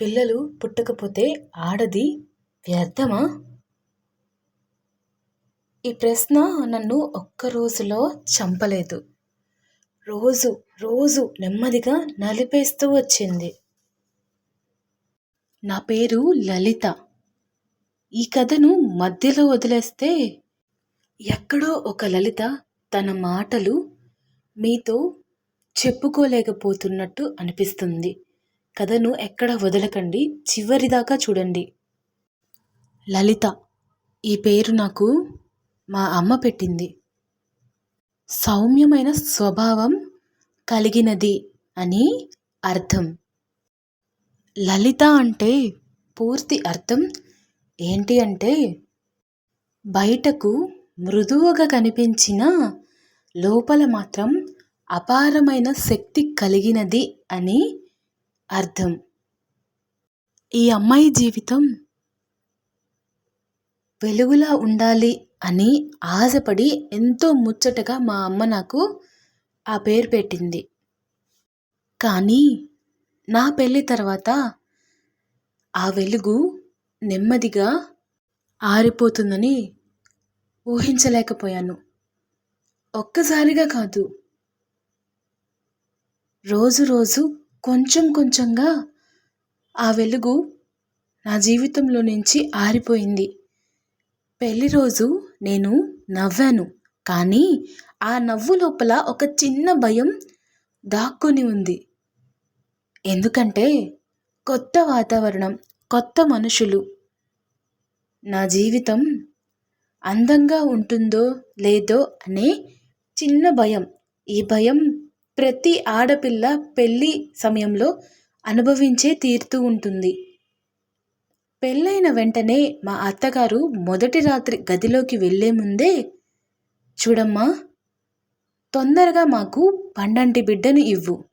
పిల్లలు పుట్టకపోతే ఆడది వ్యర్థమా? ఈ ప్రశ్న నన్ను ఒక్క రోజులో చంపలేదు. రోజు రోజు నెమ్మదిగా నలిపేస్తూ వచ్చింది. నా పేరు లలిత. ఈ కథను మధ్యలో వదిలేస్తే ఎక్కడో ఒక లలిత తన మాటలు మీతో చెప్పుకోలేకపోతున్నట్టు అనిపిస్తుంది. కథను ఎక్కడ వదలకండి చివరిదాకా చూడండి. లలిత ఈ పేరు నాకు మా అమ్మ పెట్టింది. సౌమ్యమైన స్వభావం కలిగినది అని అర్థం. లలిత అంటే పూర్తి అర్థం ఏంటి అంటే బయటకు మృదువుగా కనిపించిన లోపల మాత్రం అపారమైన శక్తి కలిగినది అని అర్థం. ఈ అమ్మాయి జీవితం వెలుగులా ఉండాలి అని ఆశపడి ఎంతో ముచ్చటగా మా అమ్మ నాకు ఆ పేరు పెట్టింది. కానీ నా పెళ్ళి తర్వాత ఆ వెలుగు నెమ్మదిగా ఆరిపోతుందని ఊహించలేకపోయాను. ఒక్కసారిగా కాదు రోజు రోజు కొంచెం కొంచెంగా ఆ వెలుగు నా జీవితంలో నుంచి ఆరిపోయింది. పెళ్ళి రోజు నేను నవ్వాను కానీ ఆ నవ్వు లోపల ఒక చిన్న భయం దాక్కుని ఉంది. ఎందుకంటే కొత్త వాతావరణం కొత్త మనుషులు. నా జీవితం అందంగా ఉంటుందో లేదో అనే చిన్న భయం ఈ భయం ప్రతి ఆడపిల్ల పెళ్ళి సమయంలో అనుభవించే తీరుతూ ఉంటుంది. పెళ్ళైన వెంటనే మా అత్తగారు మొదటి రాత్రి గదిలోకి వెళ్ళే ముందే చూడమ్మా తొందరగా మాకు పండంటి బిడ్డను ఇవ్వు.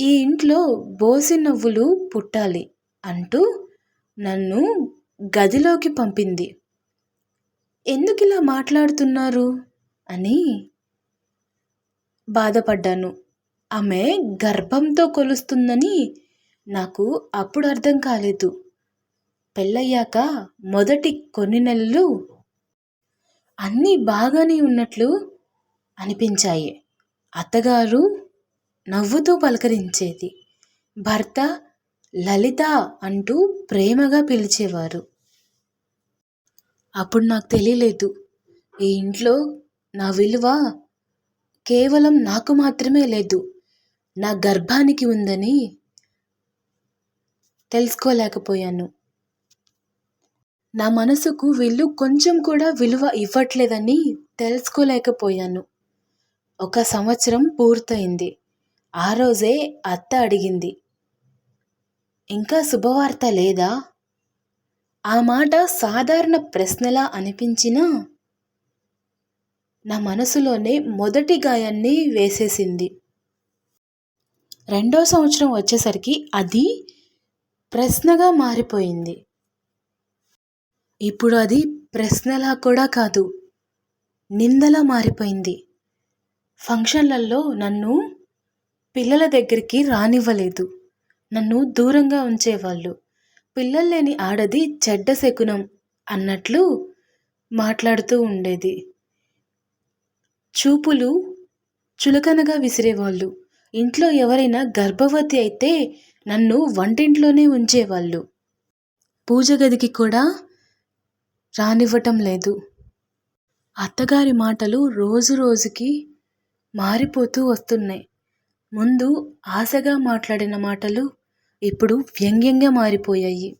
ఈ ఇంట్లో బోసి నవ్వులు పుట్టాలి అంటూ నన్ను గదిలోకి పంపింది. ఎందుకు ఇలా మాట్లాడుతున్నారు? అని బాధపడ్డాను. ఆమె గర్భంతో కొలుస్తుందని నాకు అప్పుడు అర్థం కాలేదు. పెళ్ళయ్యాక మొదటి కొన్ని నెలలు అన్నీ బాగానే ఉన్నట్లు అనిపించాయి. అత్తగారు నవ్వుతూ పలకరించేది. భర్త లలిత అంటూ ప్రేమగా పిలిచేవారు. అప్పుడు నాకు తెలియలేదు ఈ ఇంట్లో నా విలువ కేవలం నాకు మాత్రమే లేదు. నా గర్భానికి ఉందని తెలుసుకోలేకపోయాను. నా మనసుకు వీళ్ళు కొంచెం కూడా విలువ ఇవ్వట్లేదని తెలుసుకోలేకపోయాను. ఒక సంవత్సరం పూర్తయింది. ఆ రోజే అత్త అడిగింది ఇంకా శుభవార్త లేదా? ఆ మాట సాధారణ ప్రశ్నలా అనిపించినా నా మనసులోనే మొదటి గాయాన్ని వేసేసింది. రెండో సంవత్సరం వచ్చేసరికి అది ప్రశ్నగా మారిపోయింది. ఇప్పుడు అది ప్రశ్నలా కూడా కాదు నిందలా మారిపోయింది. ఫంక్షన్లలో నన్ను పిల్లల దగ్గరికి రానివ్వలేదు. నన్ను దూరంగా ఉంచేవాళ్ళు. పిల్లలు లేని ఆడది చెడ్డ శకునం అన్నట్లు మాట్లాడుతూ ఉండేది. చూపులు చులకనగా విసిరేవాళ్ళు. ఇంట్లో ఎవరైనా గర్భవతి అయితే నన్ను వంటింట్లోనే ఉంచేవాళ్ళు. పూజ గదికి కూడా రానివ్వటం లేదు. అత్తగారి మాటలు రోజు రోజుకి మారిపోతూ వస్తున్నాయి. ముందు ఆశగా మాట్లాడిన మాటలు ఇప్పుడు వ్యంగ్యంగా మారిపోయాయి.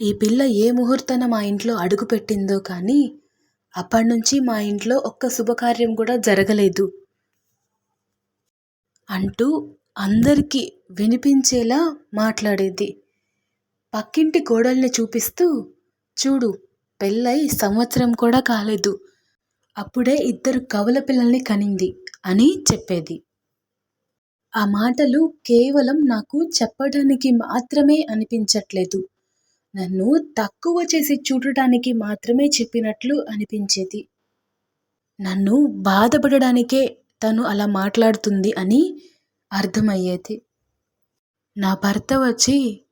ఈ పిల్ల ఏ ముహూర్తన మా ఇంట్లో అడుగుపెట్టిందో కానీ అప్పటి నుంచి మా ఇంట్లో ఒక్క శుభకార్యం కూడా జరగలేదు. అంటూ అందరికీ వినిపించేలా మాట్లాడేది. పక్కింటి కోడల్ని చూపిస్తూ చూడు పెళ్ళై సంవత్సరం కూడా కాలేదు. అప్పుడే ఇద్దరు కవల పిల్లల్ని కనింది అని చెప్పేది. ఆ మాటలు కేవలం నాకు చెప్పడానికి మాత్రమే అనిపించట్లేదు. నన్ను తక్కువ చేసి చూడటానికి మాత్రమే చెప్పినట్లు అనిపించేది. నన్ను బాధపడడానికే తను అలా మాట్లాడుతుంది అని అర్థమయ్యేది. నా భర్త వచ్చి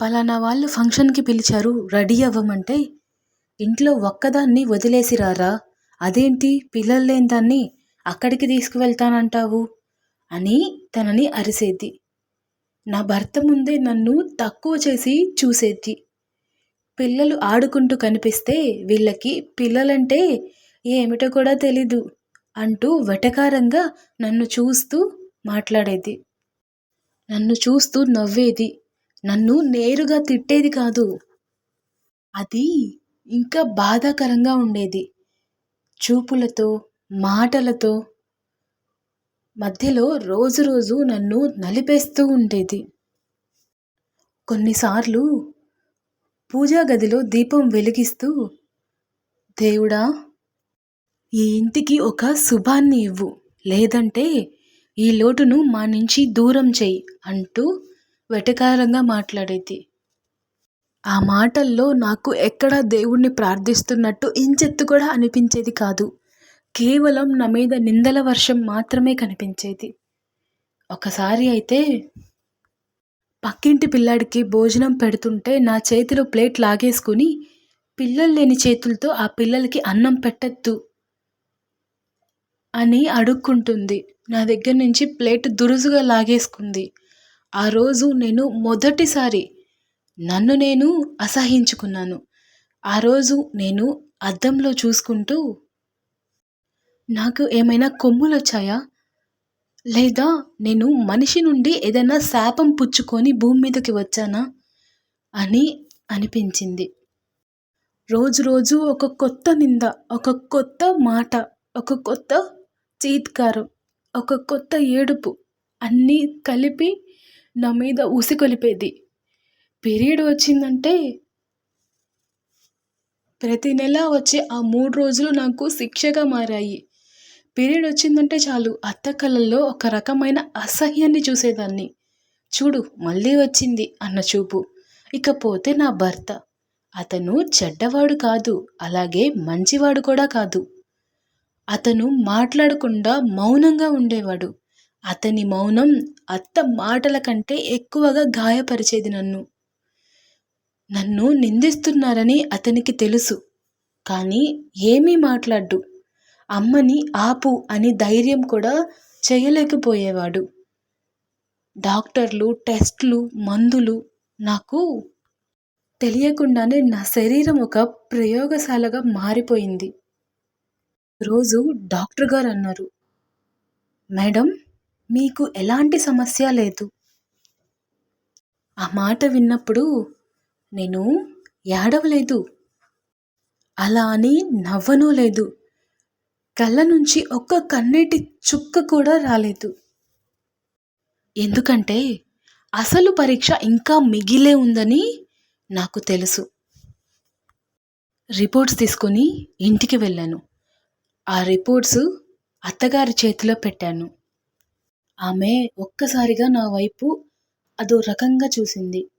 పలానా వాళ్ళు ఫంక్షన్కి పిలిచారు రెడీ అవ్వమంటే ఇంట్లో ఒక్కదాన్ని వదిలేసిరారా అదేంటి పిల్లలు లేని దాన్ని అక్కడికి తీసుకువెళ్తానంటావు? అని తనని అరిసేది. నా భర్త ముందే నన్ను తక్కువ చేసి చూసేది. పిల్లలు ఆడుకుంటూ కనిపిస్తే వీళ్ళకి పిల్లలంటే ఏమిటో కూడా తెలీదు అంటూ వెటకారంగా నన్ను చూస్తూ మాట్లాడేది. నన్ను చూస్తూ నవ్వేది. నన్ను నేరుగా తిట్టేది కాదు. అది ఇంకా బాధాకరంగా ఉండేది. చూపులతో మాటలతో మధ్యలో రోజు రోజు నన్ను నలిపేస్తూ ఉండేది. కొన్నిసార్లు పూజా గదిలో దీపం వెలిగిస్తూ దేవుడా ఈ ఇంటికి ఒక శుభాన్ని ఇవ్వు. లేదంటే ఈ లోటును మా నుంచి దూరం చెయ్యి అంటూ వెటకారంగా మాట్లాడేది. ఆ మాటల్లో నాకు ఎక్కడా దేవుణ్ణి ప్రార్థిస్తున్నట్టు ఇంచెత్తు కూడా అనిపించేది కాదు. కేవలం నా మీద నిందల వర్షం మాత్రమే కనిపించేది. ఒకసారి అయితే పక్కింటి పిల్లాడికి భోజనం పెడుతుంటే నా చేతిలో ప్లేట్ లాగేసుకుని పిల్లలు లేని చేతులతో ఆ పిల్లలకి అన్నం పెట్టద్దు అని అడుక్కుంటుంది. నా దగ్గర నుంచి ప్లేట్ దురుసుగా లాగేసుకుంది. ఆ రోజు నేను మొదటిసారి నన్ను నేను అసహించుకున్నాను. ఆ రోజు నేను అద్దంలో చూసుకుంటూ నాకు ఏమైనా కొమ్ములు వచ్చాయా లేదా నేను మనిషి నుండి ఏదైనా శాపం పుచ్చుకొని భూమి మీదకి వచ్చానా? అని అనిపించింది. రోజు రోజు ఒక కొత్త నింద ఒక కొత్త మాట ఒక కొత్త చీత్కారం ఒక కొత్త ఏడుపు అన్నీ కలిపి నా మీద ఉసికొలిపేది పీరియడ్ వచ్చిందంటే ప్రతి నెల వచ్చే ఆ మూడు రోజులు నాకు శిక్షగా మారాయి. పీరియడ్ వచ్చిందంటే చాలు. అత్త కళ్ళల్లో ఒక రకమైన అసహ్యాన్ని చూసేదాన్ని. చూడు మళ్ళీ వచ్చింది అన్న చూపు. ఇకపోతే నా భర్త. అతను చెడ్డవాడు కాదు అలాగే మంచివాడు కూడా కాదు. అతను మాట్లాడకుండా మౌనంగా ఉండేవాడు. అతని మౌనం అత్త మాటల కంటే ఎక్కువగా గాయపరిచేది నన్ను. నన్ను నిందిస్తున్నారని అతనికి తెలుసు. కానీ ఏమీ మాట్లాడ్డు. అమ్మని ఆపు అని ధైర్యం కూడా చేయలేకపోయేవాడు. డాక్టర్లు టెస్ట్లు మందులు నాకు తెలియకుండానే నా శరీరం ఒక ప్రయోగశాలగా మారిపోయింది. రోజు డాక్టర్ గారు అన్నారు మేడం మీకు ఎలాంటి సమస్య లేదు. ఆ మాట విన్నప్పుడు నేను ఏడవలేదు. అలా అని నవ్వనూ లేదు. కళ్ళ నుంచి ఒక్క కన్నీటి చుక్క కూడా రాలేదు. ఎందుకంటే అసలు పరీక్ష ఇంకా మిగిలే ఉందని నాకు తెలుసు. రిపోర్ట్స్ తీసుకొని ఇంటికి వెళ్ళాను. ఆ రిపోర్ట్స్ అత్తగారి చేతిలో పెట్టాను. ఆమె ఒక్కసారిగా నా వైపు అదో రకంగా చూసింది.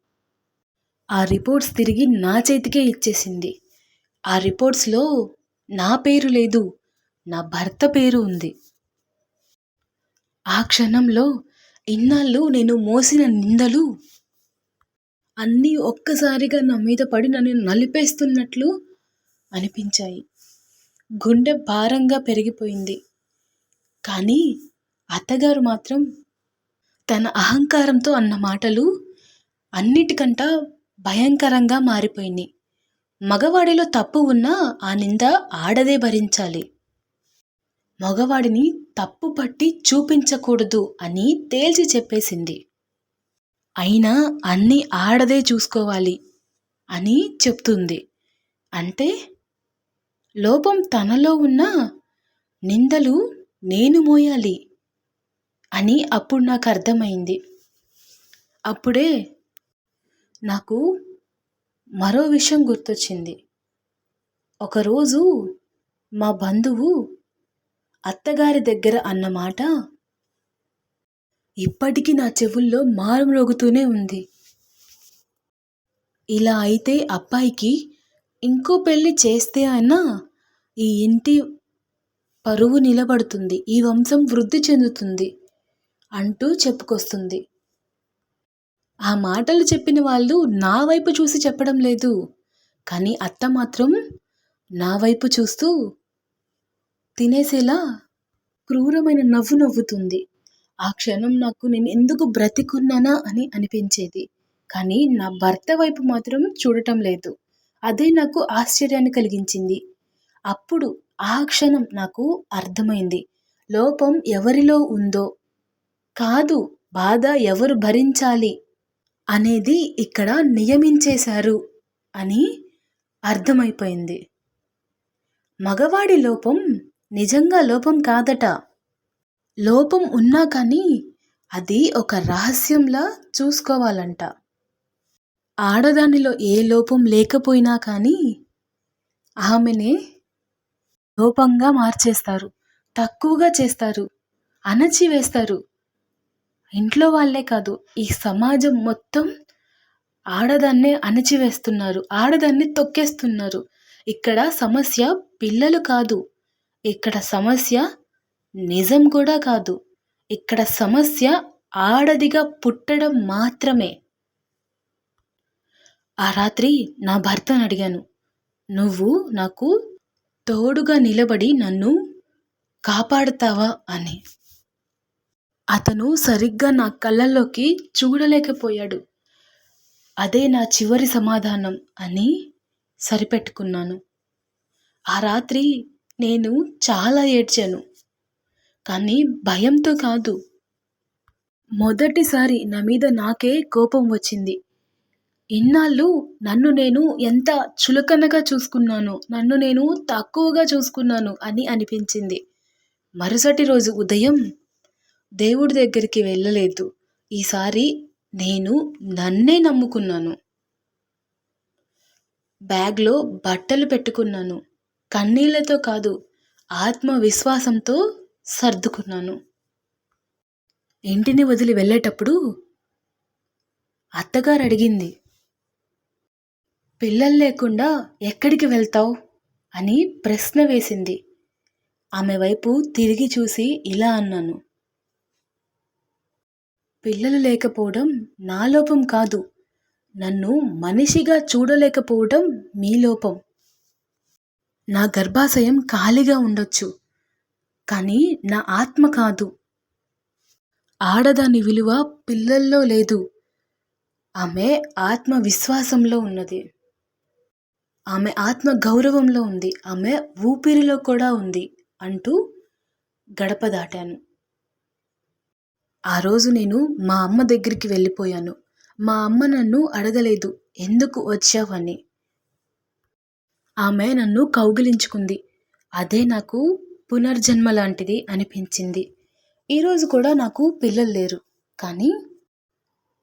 ఆ రిపోర్ట్స్ తిరిగి నా చేతికే ఇచ్చేసింది. ఆ రిపోర్ట్స్లో నా పేరు లేదు. నా భర్త పేరు ఉంది. ఆ క్షణంలో ఇన్నాళ్ళు నేను మోసిన నిందలు అన్నీ ఒక్కసారిగా నా మీద పడి నన్ను నలిపేస్తున్నట్లు అనిపించాయి. గుండె భారంగా పెరిగిపోయింది. కానీ అత్తగారు మాత్రం తన అహంకారంతో అన్న మాటలు అన్నిటికంట భయంకరంగా మారిపోయినాయి. మగవాడిలో తప్పు ఉన్నా ఆ నింద ఆడదే భరించాలి. మగవాడిని తప్పు పట్టి చూపించకూడదు అని తేల్చి చెప్పేసింది. అయినా అన్నీ ఆడదే చూసుకోవాలి అని చెప్తుంది. అంటే లోపం తనలో ఉన్న నిందలు నేను మోయాలి అని అప్పుడు నాకు అర్థమైంది. అప్పుడే నాకు మరో విషయం గుర్తొచ్చింది. ఒకరోజు మా బంధువు అత్తగారి దగ్గర అన్నమాట ఇప్పటికీ నా చెవుల్లో మారుమ్రోగుతూనే ఉంది. ఇలా అయితే అబ్బాయికి ఇంకో పెళ్ళి చేస్తే అయినా ఈ ఇంటి పరువు నిలబడుతుంది ఈ వంశం వృద్ధి చెందుతుంది అంటూ చెప్పుకొస్తుంది. ఆ మాటలు చెప్పిన వాళ్ళు నా వైపు చూసి చెప్పడం లేదు కానీ అత్త మాత్రం నా వైపు చూస్తూ తినేసేలా క్రూరమైన నవ్వు నవ్వుతుంది. ఆ క్షణం నాకు నేను ఎందుకు బ్రతికున్నానా అని అనిపించేది. కానీ నా భర్త వైపు మాత్రం చూడటం లేదు. అదే నాకు ఆశ్చర్యాన్ని కలిగించింది. అప్పుడు ఆ క్షణం నాకు అర్థమైంది. లోపం ఎవరిలో ఉందో. కాదు బాధ ఎవరు భరించాలి అనేది ఇక్కడ నియమించేశారు అని అర్థమైపోయింది. మగవాడి లోపం నిజంగా లోపం కాదట. లోపం ఉన్నా కానీ అది ఒక రహస్యంలా చూసుకోవాలంట. ఆడదానిలో ఏ లోపం లేకపోయినా కానీ ఆమెనే లోపంగా మార్చేస్తారు. తక్కువగా చేస్తారు. అణచివేస్తారు ఇంట్లో వాళ్ళే కాదు ఈ సమాజం మొత్తం ఆడదాన్నే అణచివేస్తున్నారు ఆడదాన్ని తొక్కేస్తున్నారు. ఇక్కడ సమస్య పిల్లలు కాదు. ఇక్కడ సమస్య నిజం కూడా కాదు. ఇక్కడ సమస్య ఆడదిగా పుట్టడం మాత్రమే. ఆ రాత్రి నా భర్తను అడిగాను. నువ్వు నాకు తోడుగా నిలబడి నన్ను కాపాడుతావా? అని. అతను సరిగ్గా నా కళ్ళల్లోకి చూడలేకపోయాడు. అదే నా చివరి సమాధానం అని సరిపెట్టుకున్నాను. ఆ రాత్రి నేను చాలా ఏడ్చాను. కానీ భయంతో కాదు. మొదటిసారి నా మీద నాకే కోపం వచ్చింది. ఇన్నాళ్ళు నన్ను నేను ఎంత చులకనగా చూసుకున్నాను నన్ను నేను తక్కువగా చూసుకున్నాను అని అనిపించింది. మరుసటి రోజు ఉదయం దేవుడి దగ్గరికి వెళ్ళలేదు. ఈసారి నేను నన్నే నమ్ముకున్నాను. బ్యాగ్లో బట్టలు పెట్టుకున్నాను. కన్నీళ్ళతో కాదు ఆత్మవిశ్వాసంతో సర్దుకున్నాను. ఇంటిని వదిలి వెళ్ళేటప్పుడు అత్తగారు అడిగింది పిల్లలు లేకుండా ఎక్కడికి వెళ్తావు? అని ప్రశ్న వేసింది. ఆమె వైపు తిరిగి చూసి ఇలా అన్నాను పిల్లలు లేకపోవడం నా లోపం కాదు. నన్ను మనిషిగా చూడలేకపోవడం మీ లోపం. నా గర్భాశయం ఖాళీగా ఉండొచ్చు. కానీ నా ఆత్మ కాదు. ఆడదాని విలువ పిల్లల్లో లేదు. ఆమె ఆత్మవిశ్వాసంలో ఉన్నది. ఆమె ఆత్మ గౌరవంలో ఉంది. ఆమె ఊపిరిలో కూడా ఉంది అంటూ గడప దాటాను. ఆ రోజు నేను మా అమ్మ దగ్గరికి వెళ్ళిపోయాను. మా అమ్మ నన్ను అడగలేదు. ఎందుకు వచ్చావని? ఆమె నన్ను కౌగిలించుకుంది. అదే నాకు పునర్జన్మ లాంటిది అనిపించింది. ఈరోజు కూడా నాకు పిల్లలు లేరు. కానీ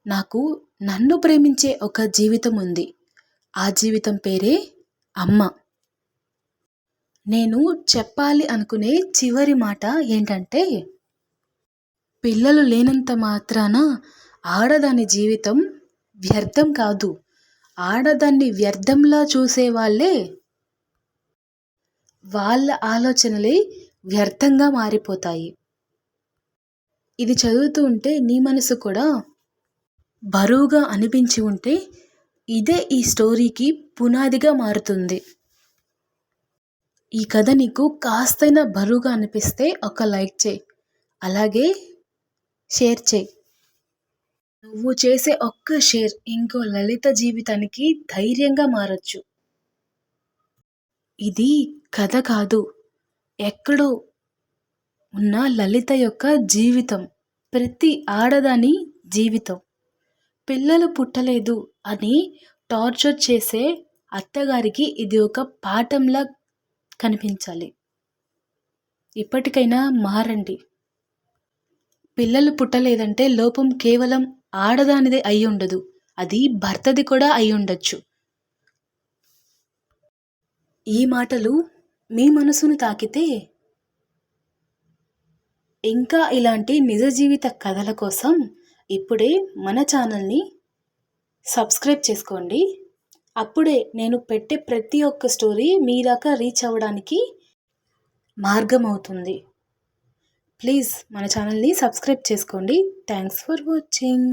నాకు నన్ను ప్రేమించే ఒక జీవితం ఉంది. ఆ జీవితం పేరే అమ్మ. నేను చెప్పాలి అనుకునే చివరి మాట ఏంటంటే పిల్లలు లేనంత మాత్రాన ఆడదాని జీవితం వ్యర్థం కాదు. ఆడదాన్ని వ్యర్థంలా చూసేవాళ్ళే వాళ్ళ ఆలోచనలే వ్యర్థంగా మారిపోతాయి. ఇది చదువుతూ ఉంటే నీ మనసు కూడా బరువుగా అనిపించి ఉంటే ఇదే ఈ స్టోరీకి పునాదిగా మారుతుంది. ఈ కథ నీకు కాస్తైనా బరువుగా అనిపిస్తే ఒక లైక్ చేయి. అలాగే షేర్ చేయి. నువ్వు చేసే ఒక్క షేర్ ఇంకో లలిత జీవితానికి ధైర్యంగా మారచ్చు. ఇది కథ కాదు. ఎక్కడో ఉన్న లలిత యొక్క జీవితం. ప్రతి ఆడదాని జీవితం. పిల్లలు పుట్టలేదు అని టార్చర్ చేసే అత్తగారికి ఇది ఒక పాఠంలా కనిపించాలి. ఇప్పటికైనా మారండి. పిల్లలు పుట్టలేదంటే లోపం కేవలం ఆడదానిదే అయి ఉండదు అది భర్తది కూడా అయి ఉండొచ్చు ఈ మాటలు మీ మనసును తాకితే ఇంకా ఇలాంటి నిజ జీవిత కథల కోసం ఇప్పుడే మన ఛానల్ని సబ్స్క్రైబ్ చేసుకోండి. అప్పుడే నేను పెట్టే ప్రతి ఒక్క స్టోరీ మీదాకా రీచ్ అవ్వడానికి మార్గం అవుతుంది ప్లీజ్ మన ఛానల్ని సబ్స్క్రైబ్ చేసుకోండి. Thanks for watching.